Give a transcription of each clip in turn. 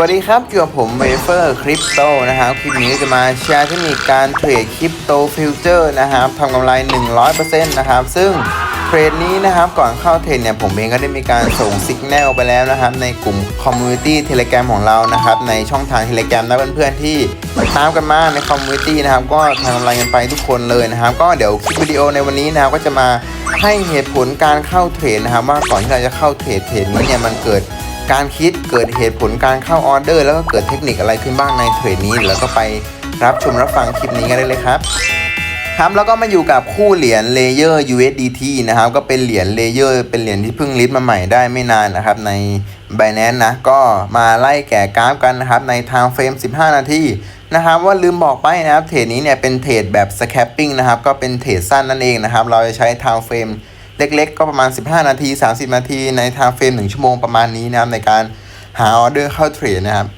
วัสดีครับอยู่กับผมเวเฟอร์คริปโตนะครับ คลิปนี้จะมาแชร์เทคนิคการเทรดคริปโตฟิวเจอร์นะครับทำกำไร 100%นะครับ ซึ่งเทรดนี้นะครับก่อนเข้าเทรดเนี่ยผมเองก็ได้มีการส่งสัญญาณไปแล้วนะครับ ในกลุ่มคอมมูนิตี้เทเล gram ของเรานะครับ ในช่องทางเทเล gram นะเพื่อนๆที่ตามกันมาในคอมมูนิตี้นะครับ ก็ทำกำไรกันไปทุกคนเลยนะครับ ก็เดี๋ยวคลิปวิดีโอในวันนี้นะครับก็จะมาให้เหตุผลการเข้าเทรดนะครับ ว่าก่อนที่เราจะเข้าเทรดเทรดนี้เนี่ยมันเกิด การคิดเกิดเหตุผลการเข้าออเดอร์ แล้วก็เกิดเทคนิคอะไรขึ้นบ้างในเทรดนี้ แล้วก็ไปรับชมรับฟังคลิปนี้กันได้เลยครับครับแล้วก็มาอยู่กับคู่เหรียญเลเยอร์ USDT นะครับก็เป็นเหรียญเลเยอร์เป็นเหรียญที่เพิ่งลิสต์มาใหม่ได้ไม่นานนะครับใน Binance นะก็มาไล่แก่กราฟกันนะครับใน Time Frame 15 นาทีนะครับว่าลืมบอกไปนะครับเทรดนี้เนี่ยเป็นเทรดแบบ Scalping นะครับก็เป็นเทรดสั้นนั่นเองนะครับเราจะใช้ Time Frame เเล็กๆ ก็ประมาณ 15 นาที 30 นาที ใน Time Frame 1ชั่วโมงประมาณนี้นะครับในการหาออเดอร์เข้าเทรดนะครับ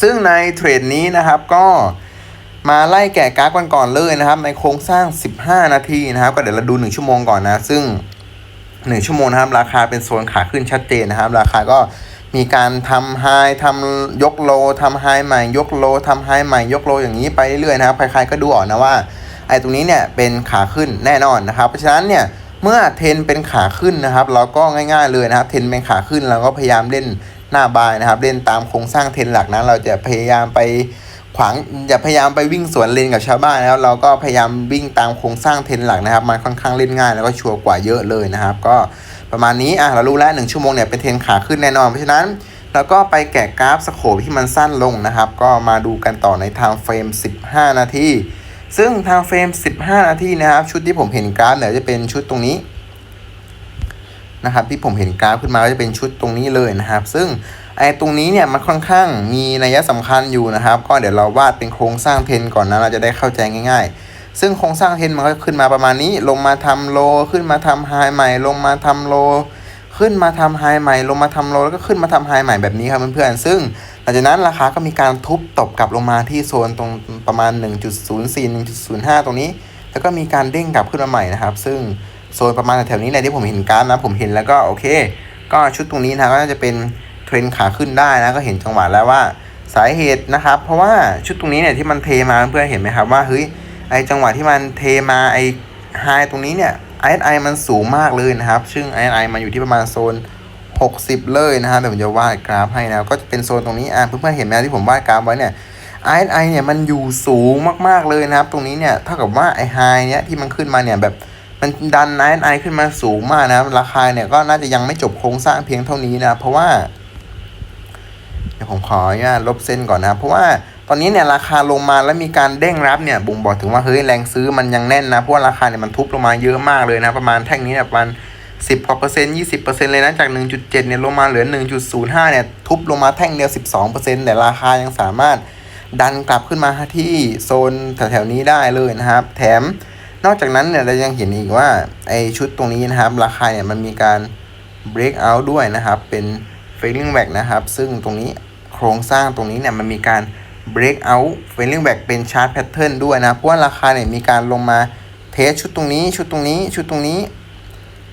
ซึ่งในเทรดนี้นะครับก็มาไล่แกะกราฟกันก่อนเลยนะครับ ในโครงสร้าง 15 นาทีนะครับ ก็เดี๋ยวเราดู 1 ชั่วโมงก่อนนะ ซึ่ง 1 ชั่วโมงนะครับ ราคาเป็นโซนขาขึ้นชัดเจนนะครับ ราคาก็มีการทำไฮทำยกโลทำไฮใหม่ ยกโลทำไฮใหม่ ยกโลอย่างนี้ไปเรื่อยๆนะครับ ใครๆก็ดูออกนะว่าไอ้ตรงนี้เนี่ยเป็นขาขึ้นแน่นอนนะครับ เพราะฉะนั้นเนี่ย เมื่อเทนเป็นขาขึ้นนะครับ เราก็ง่ายๆเลยนะครับ เทนเป็นขาขึ้นเราก็พยายามเล่นหน้าบายนะครับ เล่นตามโครงสร้างเทนหลักนะเราจะพยายามไปขวางอย่าพยายามไปวิ่งสวนเลนกับชาวบ้านนะครับเราก็พยายามวิ่งตามโครงสร้างเทนหลักนะครับ มันค่อนข้างเล่นง่ายแล้วก็ชัวร์กว่าเยอะเลยนะครับ ก็ประมาณนี้อะเรารู้แล้วหนึ่งชั่วโมงเนี่ยเป็นเทนขาขึ้นแน่นอนเพราะฉะนั้นเราก็ไปแกะกราฟสโคปที่มันสั้นลงนะครับ ก็มาดูกันต่อในทม์เฟรม 15 นาที ซึ่งทางเฟรม 15 นาทีนะครับ ชุดที่ผมเห็นกราฟเนี่ยจะเป็นชุดตรงนี้นะครับที่ผมเห็นกราฟขึ้นมาก็จะเป็นชุดตรงนี้เลยนะครับ ซึ่งไอ้ตรงนี้เนี่ยมันค่อนข้างมีนัยสำคัญอยู่นะครับ ก็เดี๋ยวเราวาดเป็นโครงสร้างเทรนก่อนนะเราจะได้เข้าใจง่าย ๆ ซึ่งโครงสร้างเทรนมันก็ขึ้นมาประมาณนี้ ลงมาทำโลขึ้นมาทำไฮใหม่ ลงมาทำโล ขึ้นมาทำไฮใหม่ ลงมาทำโลแล้วก็ขึ้นมาทำไฮใหม่แบบนี้ครับเพื่อนๆซึ่ง หลังจากนั้นราคาก็มีการทุบตบกลับลงมาที่โซนตรงประมาณ 1.04 1.05 ตรงนี้ แล้วก็มีการเด้งกลับขึ้นมาใหม่นะครับ ซึ่งโซนประมาณแถวนี้แหละที่ผมเห็นกาฟนะผมเห็นแล้วก็โอเค ก็ชุดตรงนี้นะก็น่าจะเป็นเทรนขาขึ้นได้นะก็เห็นจังหวะแล้วว่าสาเหตุนะครับ เพราะว่าชุดตรงนี้เนี่ยที่มันเทมาเพื่อนๆเห็นไหมครับว่าเฮ้ยไอจังหวะที่มันเทมาไอไฮตรงนี้เนี่ย RSI มันสูงมากเลยนะครับ ซึ่ง RSI มันอยู่ที่ประมาณโซน 60 เลยนะฮะเดี๋ยวผมจะวาดกราฟให้นะก็จะเป็นโซนตรงนี้อะเพื่อนๆเห็นไหมที่ผมวาดกราฟไว้เนี่ย RSI เนี่ยมันอยู่สูงมากๆเลยนะครับ ตรงนี้เนี่ยเท่ากับว่าไอ้ไฮเนี่ยที่มันขึ้นมาเนี่ยแบบมันดัน RSI ขึ้นมาสูงมากนะครับราคาเนี่ยก็น่าจะยังไม่จบโครงสร้างเพียงเท่านี้นะเพราะว่าเดี๋ยวผมขออนุญาตลบเส้นก่อนนะ เพราะว่าตอนนี้เนี่ยราคาลงมาแล้วมีการเด้งรับเนี่ยบ่งบอกถึงว่าเฮ้ยแรงซื้อมันยังแน่นนะเพราะว่าราคาเนี่ยมันทุบลงมาเยอะมากเลยนะ ประมาณแท่งนี้เนี่ยประมาณ สิบกว่าเปอร์เซ็นต์ยี่สิบเปอร์เซ็นต์เลยนะ จากหนึ่งจุดเจ็ดเนี่ยลงมาเหลือหนึ่งจุดศูนย์ห้าเนี่ยทุบลงมาแท่งเดียวสิบสองเปอร์เซ็นต์แต่ราคายังสามารถดันกลับขึ้นมาที่โซนแถวๆนี้ได้เลยนะครับ แถมนอกจากนั้นเนี่ยเรายังเห็นอีกว่าไอชุดตรงนี้นะครับ ราคาเนี่ยมันมีการ break out ด้วยนะครับ เป็น failing back นะครับ ซึ่งตรงนี้โครงสร้างตรงนี้เนี่ยมันมีการ break out failing back เป็น chart pattern ด้วยนะ เพราะว่าราคาเนี่ยมีการลงมาเทสชุดตรงนี้ชุดตรงนี้ชุดตรงนี้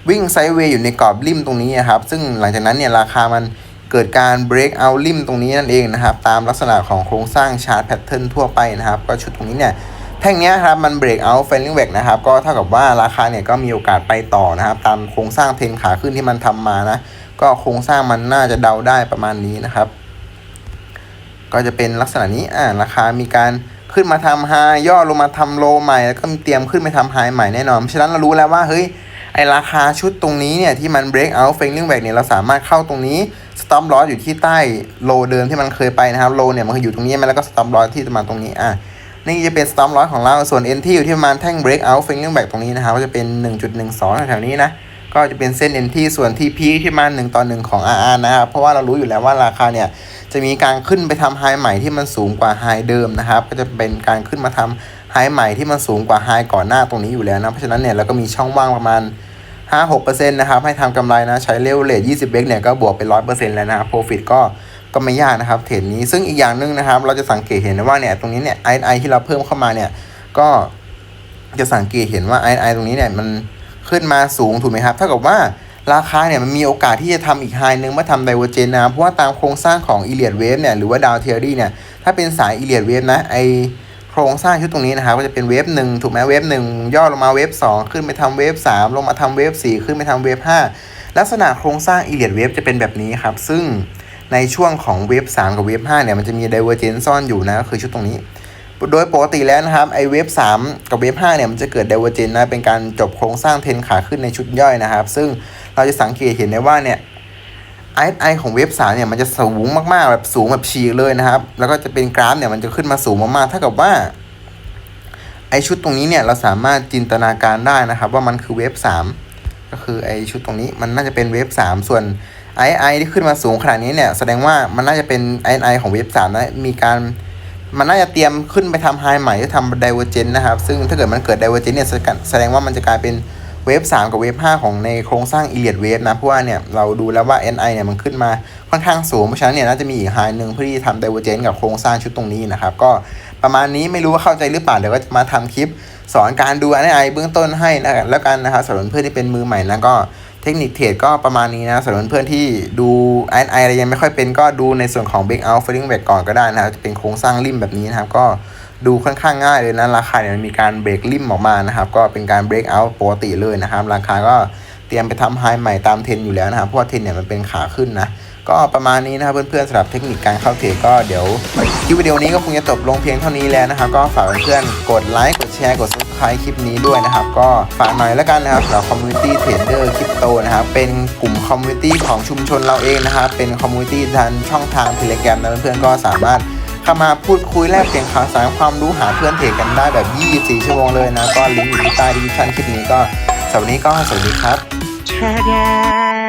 วิ่งไซด์เวย์อยู่ในกรอบริมตรงนี้นะครับ ซึ่งหลังจากนั้นเนี่ยราคามันเกิดการ break out ริมตรงนี้นั่นเองนะครับ ตามลักษณะของโครงสร้าง chart pattern ทั่วไปนะครับ ก็ชุดตรงนี้เนี่ยแท่งนี้ครับมัน break out failing back นะครับ ก็เท่ากับว่าราคาเนี่ยก็มีโอกาสไปต่อนะครับ ตามโครงสร้างเทนขาขึ้นที่มันทำมานะ ก็โครงสร้างมันน่าจะเดาได้ประมาณนี้นะครับ ก็จะเป็นลักษณะนี้อ่าราคามีการขึ้นมาทำไฮย่อลงมาทำโลใหม่แล้วก็มีเตรียมขึ้นไปทำไฮใหม่แน่นอน เพราะฉะนั้นเรารู้แล้วว่าเฮ้ย ไอราคาชุดตรงนี้เนี่ยที่มัน break out failing back เนี่ยเราสามารถเข้าตรงนี้ stop loss อยู่ที่ใต้โลเดิมที่มันเคยไปนะครับโลเนี่ยมันคืออยู่ตรงนี้ไหมแล้วก็ stop loss ที่ประมาณตรงนี้อะนี่จะเป็น stop loss ของเราส่วน NT อยู่ที่ประมาณแท่ง break out failing back ตรงนี้นะครับก็จะเป็น 1.12แถวๆนี้นะก็จะเป็นเส้น NT ส่วน TP ที่มา1ต่อ1ของ RR นะครับเพราะว่าเรารู้อยู่แล้วว่าราคาเนี่ยจะมีการขึ้นไปทำไฮใหม่ที่มันสูงกว่าไฮเดิมนะครับก็จะเป็นการขึ้นมาทำ ไฮใหม่ที่มันสูงกว่าไฮก่อนหน้าตรงนี้อยู่แล้วนะ เพราะฉะนั้นเนี่ยเราก็มีช่องว่างประมาณ 5-6%นะครับ ให้ทำกำไรนะ ใช้เลเวลเลท20 เบกเนี่ยก็บวกเป็น 100%แล้วนะครับ profit ก็ก็ไม่ยากนะครับเทรดนี้ซึ่งอีกอย่างหนึ่งนะครับ เราจะสังเกตเห็นว่าเนี่ยตรงนี้เนี่ย INI ที่เราเพิ่มเข้ามาเนี่ยก็จะสังเกตเห็นว่า INI ตรงนี้เนี่ยมันขึ้นมาสูงถูกไหมครับเท่ากับว่าราคาเนี่ยมันมีโอกาสที่จะทำอีกไฮนึงเมื่อทำไดเวอร์เจนนะเพราะว่าตามโครงสร้างของอีเลียดเวฟเนี่ยหรือว่าดาวเทอรี่เนี่ยถ้าเป็นสายอีเลียดเวฟนะไอ โครงสร้างชุดตรงนี้นะครับก็จะเป็นเวฟหนึ่งถูกไหมเวฟหนึ่งย่อลงมาเวฟสองขึ้นไปทำเวฟสามลงมาทำเวฟสี่ขึ้นไปทำเวฟห้าลักษณะโครงสร้างอีเลียดเวฟจะเป็นแบบนี้ครับ ซึ่งในช่วงของเวฟ3กับเวฟ5เนี่ยมันจะมีไดเวอร์เจนซ่อนอยู่นะก็คือชุดตรงนี้ โดยปกติแล้วนะครับไอเวฟ3กับเวฟ5เนี่ยมันจะเกิดไดเวอร์เจนนะเป็นการจบโครงสร้างเทนขาขึ้นในชุดย่อยนะครับ ซึ่งเราจะสังเกตเห็นได้ว่าเนี่ย ไอไอของเวฟ3เนี่ยมันจะสูงมากๆแบบสูงแบบฉีกเลยนะครับ แล้วก็จะเป็นกราฟเนี่ยมันจะขึ้นมาสูงมากๆเท่ากับว่าไอชุดตรงนี้เนี่ยเราสามารถจินตนาการได้นะครับ ว่ามันคือเวฟ3ก็คือไอชุดตรงนี้มันน่าจะเป็นเวฟ3ส่วนไอไอที่ขึ้นมาสูงขนาดนี้เนี่ยแสดงว่ามันน่าจะเป็นไอไอของเวฟ3นะมีการมันน่าจะเตรียมขึ้นไปทำไฮใหม่ที่ทำไดเวอร์เจนนะครับ ซึ่งถ้าเกิดมันเกิดไดเวอร์เจนเนี่ยแสดงว่ามันจะกลายเป็น เวฟ3กับเวฟ5ของในโครงสร้างอีเลียดเวฟนะ เพราะว่าเนี่ยเราดูแล้วว่า NI เนี่ยมันขึ้นมาค่อนข้างสูง เพราะฉะนั้นเนี่ยน่าจะมีอีกไฮหนึ่งเพื่อที่จะทำไดเวอร์เจนกับโครงสร้างชุดตรงนี้นะครับ ก็ประมาณนี้ไม่รู้ว่าเข้าใจหรือเปล่าเดี๋ยวก็จะมาทำคลิป สอนการดู NI เบื้องต้นให้นะแล้วกันนะครับสำหรับเพื่อนที่เป็นมือใหม่นะก็เทคนิคเทรดก็ประมาณนี้นะสำหรับเพื่อนที่ดู NI อะไรยังไม่ค่อยเป็นก็ดูในส่วนของ Break Out Falling Back ก่อนก็ได้นะครับจะเป็นโครงสร้างริมแบบนี้นะครับก็ ดูค่อนข้างง่ายเลยนะราคาเนี่ยมันมีการเบรกริมออกมานะครับ ก็เป็นการ Break Out ปกติเลยนะครับ ราคาก็เตรียมไปทำไฮใหม่ตามเทรนอยู่แล้วนะครับ เพราะว่าเทรนเนี่ยมันเป็นขาขึ้นนะ ก็ประมาณนี้นะครับเพื่อนๆสำหรับเทคนิคการเข้าเทรดก็เดี๋ยวคลิปวิดีโอนี้ก็คงจะจบลงเพียงเท่านี้แล้วนะครับ ก็ฝากเพื่อนๆกดไลค์กดแชร์กด subscribe คลิปนี้ด้วยนะครับ ก็ฝากหน่อยแล้วกันนะครับสำหรับ community trader crypto นะครับเป็นกลุ่ม community ของชุมชนเราเองนะครับเป็น community ทางช่องทาง Telegram นะเพื่อนๆก็สามารถ เข้ามาพูดคุยแลกเปลี่ยนข่าวสารความรู้หาเพื่อนเทรดกันได้แบบ 24 ชั่วโมงเลยนะ ก็ลิงก์อยู่ที่ใต้ดีชั่นคลิปนี้ก็สำหรับวันนี้ก็สวัสดีครับ แชร์